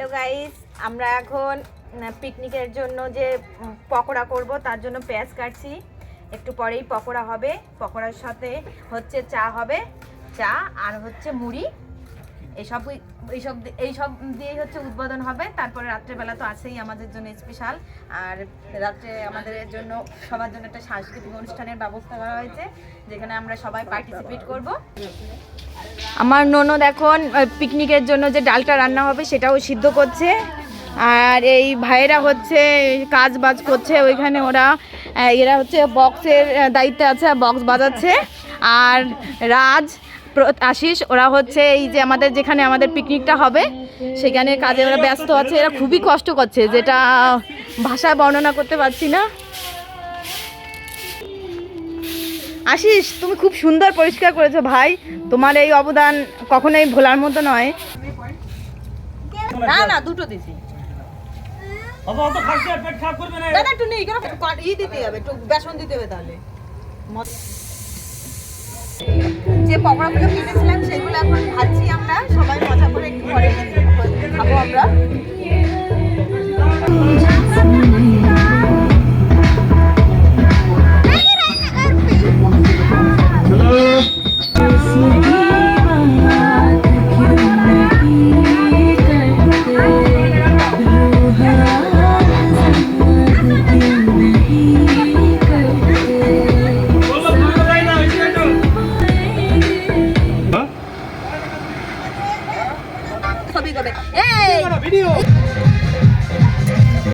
Hello guys আমরা এখন পিকনিকের জন্য যে পকোড়া করব, তার জন্য পেঁয়াজ কাটছি। একটু পরেই পকোড়া হবে। পকোড়ার সাথে হচ্ছে চা হবে। চা আর হচ্ছে মুড়ি। এইসব এইসব এইসব দিয়েই হচ্ছে উদ্বোধন হবে। তারপরে রাত্রেবেলা তো আছেই আমাদের জন্য স্পেশাল আর রাত্রে আমাদের জন্য সবার জন্য একটা সাংস্কৃতিক অনুষ্ঠানের ব্যবস্থা করা হয়েছে, যেখানে আমরা সবাই পার্টিসিপেট করব। আমার ননদ এখন পিকনিকের জন্য যে ডালটা রান্না হবে সেটাও সিদ্ধ করছে। আর এই ভাইয়েরা হচ্ছে কাজ বাজ করছে, ওইখানে ওরা এরা হচ্ছে বক্সের দায়িত্বে আছে বক্স বাজাচ্ছে। আর রাজ আশিস ওরা হচ্ছে এই যে আমাদের যেখানে আমাদের পিকনিকটা হবে সেখানে কাজে ওরা ব্যস্ত আছে। এরা খুবই কষ্ট করছে যেটা ভাষায় বর্ণনা করতে পারছি না। আশিস তুমি খুব সুন্দর পরিষ্কার করেছ ভাই। তোমার এই অবদান কখনোই ভোলার মতো নয়। না না দুটো দিছি। বাবা অত খাচ্ছে পেট খারাপ করবে না। না না একটু নেই কেন? ই দিতে হবে একটু বেসন দিতে হবে তাহলে। যে পকোড়াগুলো কিনেছিলাম করবে এই!